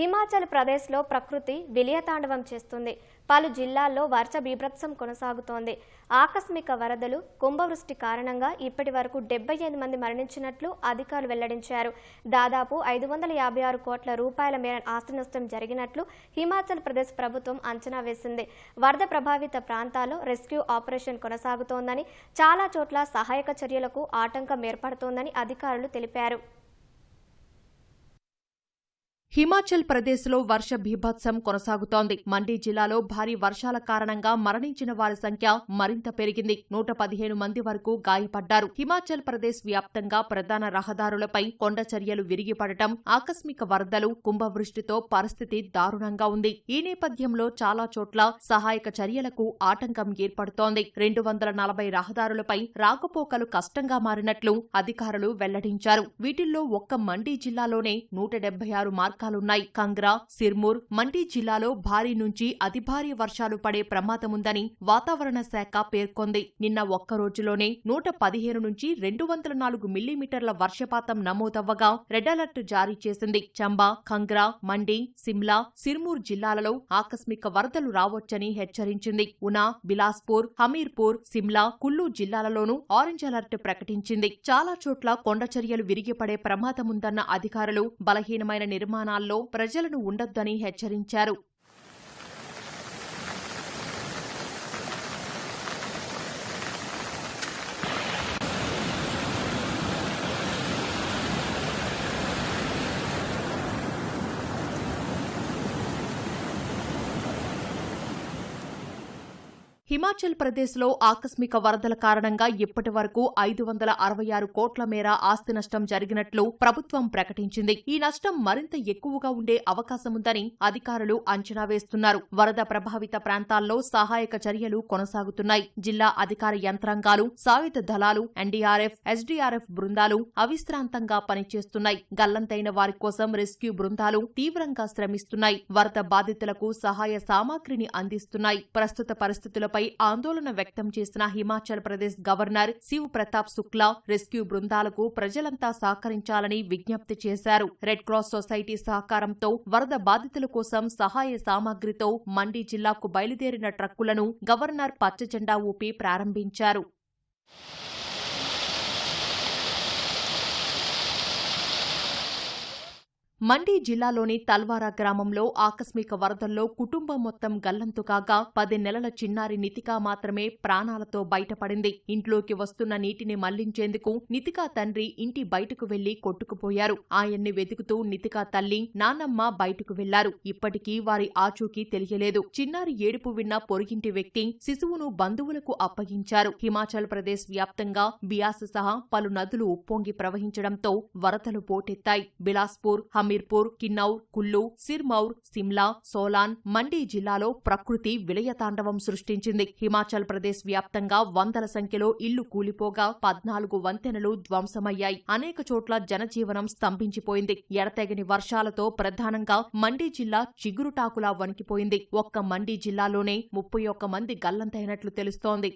హిమాచల్ ప్రదేశ్లో ప్రకృతి విలయతాండవం చేస్తుంది. పలు జిల్లాల్లో వర్ష బీభత్సం కొనసాగుతోంది. ఆకస్మిక వరదలు కుంభవృష్టి కారణంగా ఇప్పటి వరకు డెబ్బై ఎనిమిది మంది మరణించినట్లు అధికారులు వెల్లడించారు. దాదాపు ఐదు వందల యాభై ఆరు కోట్ల రూపాయల మేర ఆస్తి నష్టం జరిగినట్లు హిమాచల్ ప్రదేశ్ ప్రభుత్వం అంచనా వేసింది. వరద ప్రభావిత ప్రాంతాల్లో రెస్క్యూ ఆపరేషన్ కొనసాగుతోందని చాలా చోట్ల సహాయక చర్యలకు ఆటంకం ఏర్పడుతోందని అధికారులు తెలిపారు. హిమాచల్ ప్రదేశ్లో వర్ష బీభత్సం కొనసాగుతోంది. మండి జిల్లాలో భారీ వర్షాల కారణంగా మరణించిన వారి సంఖ్య మరింత పెరిగింది. నూట పదిహేను మంది వరకు గాయపడ్డారు. హిమాచల్ ప్రదేశ్ వ్యాప్తంగా ప్రధాన రహదారులపై కొండ చర్యలు విరిగిపడటం ఆకస్మిక వరదలు కుంభవృష్టితో పరిస్థితి దారుణంగా ఉంది. ఈ నేపథ్యంలో చాలా చోట్ల సహాయక చర్యలకు ఆటంకం ఏర్పడుతోంది. రెండు వందల నలభై రహదారులపై రాకపోకలు కష్టంగా మారినట్లు అధికారులు వెల్లడించారు. వీటిల్లో ఒక్క మండి జిల్లాలోనే నూట డెబ్బై ఆరు మార్గాలున్నాయి కంగ్రా సిర్మూర్ మండి జిల్లాలో భారీ నుంచి అతి భారీ వర్షాలు పడే ప్రమాదముందని వాతావరణ శాఖ పేర్కొంది. నిన్న ఒక్క రోజులోనే నూట పదిహేను నుంచి రెండు వందల నాలుగు మిల్లీమీటర్ల వర్షపాతం నమోదవ్వగా రెడ్ అలర్ట్ జారీ చేసింది. చంబా కంగ్రా మండి సిమ్లా సిర్మూర్ జిల్లాలలో ఆకస్మిక వరదలు రావచ్చని హెచ్చరించింది. ఉనా బిలాస్పూర్ హమీర్పూర్ సిమ్లా కుల్లు జిల్లాలలోనూ ఆరెంజ్ అలర్ట్ ప్రకటించింది. చాలా చోట్ల కొండ చర్యలు విరిగిపడే ప్రమాదముందన్న అధికారులు బలహీనమైన స్థానాల్లో ప్రజలను ఉండొద్దని హెచ్చరించారు. హిమాచల్ ప్రదేశ్లో ఆకస్మిక వరదల కారణంగా ఇప్పటి వరకు ఐదు వందల అరవై ఆరు కోట్ల మేర ఆస్తి నష్టం జరిగినట్లు ప్రభుత్వం ప్రకటించింది. ఈ నష్టం మరింత ఎక్కువగా ఉండే అవకాశముందని అధికారులు అంచనా వేస్తున్నారు. వరద ప్రభావిత ప్రాంతాల్లో సహాయక చర్యలు కొనసాగుతున్నాయి. జిల్లా అధికార యంత్రాంగాలు సాయుధ దళాలు ఎన్డీఆర్ఎఫ్ ఎస్డీఆర్ఎఫ్ బృందాలు అవిశ్రాంతంగా పనిచేస్తున్నాయి. గల్లంతైన వారి కోసం రెస్క్యూ బృందాలు తీవ్రంగా శ్రమిస్తున్నాయి. వరద బాధితులకు సహాయ సామాగ్రిని అందిస్తున్నాయి. ప్రస్తుత పరిస్థితులపై ఆందోళన వ్యక్తం చేసిన హిమాచల్ ప్రదేశ్ గవర్నర్ శివ్ ప్రతాప్ శుక్లా రెస్క్యూ బృందాలకు ప్రజలంతా సహకరించాలని విజ్ఞప్తి చేశారు. రెడ్ క్రాస్ సొసైటీ సహకారంతో వరద బాధితుల కోసం సహాయ సామాగ్రితో మండి జిల్లాకు బయలుదేరిన ట్రక్కులను గవర్నర్ పచ్చజెండా ఊపి ప్రారంభించారు. మండీ జిల్లాలోని తల్వారా గ్రామంలో ఆకస్మిక వరదల్లో కుటుంబం మొత్తం గల్లంతు కాగా పది నెలల చిన్నారి నితికా మాత్రమే ప్రాణాలతో బయటపడింది. ఇంట్లోకి వస్తున్న నీటిని మళ్ళించేందుకు నితికా తండ్రి ఇంటి బయటకు వెళ్ళి కొట్టుకుపోయారు. ఆయన్ని వెతుకుతూ నితికా తల్లి నానమ్మ బయటకు వెళ్ళారు. ఇప్పటికీ వారి ఆచూకీ తెలియలేదు. చిన్నారి ఏడుపు విన్న పొరుగింటి వ్యక్తి శిశువును బంధువులకు అప్పగించారు. హిమాచల్ ప్రదేశ్ వ్యాప్తంగా బియాస్ సహా పలు నదులు ఉప్పొంగి ప్రవహించడంతో వరదలు పోటెత్తాయి. బిలాస్పూర్ హమీర్పూర్ కిన్నౌర్ కుల్లు సిర్మౌర్ సిమ్లా సోలాన్ మండి జిల్లాలో ప్రకృతి విలయతాండవం సృష్టించింది. హిమాచల్ ప్రదేశ్ వ్యాప్తంగా వందల సంఖ్యలో ఇళ్ళు కూలిపోగా పద్నాలుగు వంతెనలు ధ్వంసమయ్యాయి. అనేక చోట్ల జనజీవనం స్తంభించిపోయింది. ఎడతెగని వర్షాలతో ప్రధానంగా మండి జిల్లా చిగురుటాకులా వణికిపోయింది. ఒక్క మండి జిల్లాలోనే ముప్పై ఒక్క మంది గల్లంతైనట్లు తెలుస్తోంది.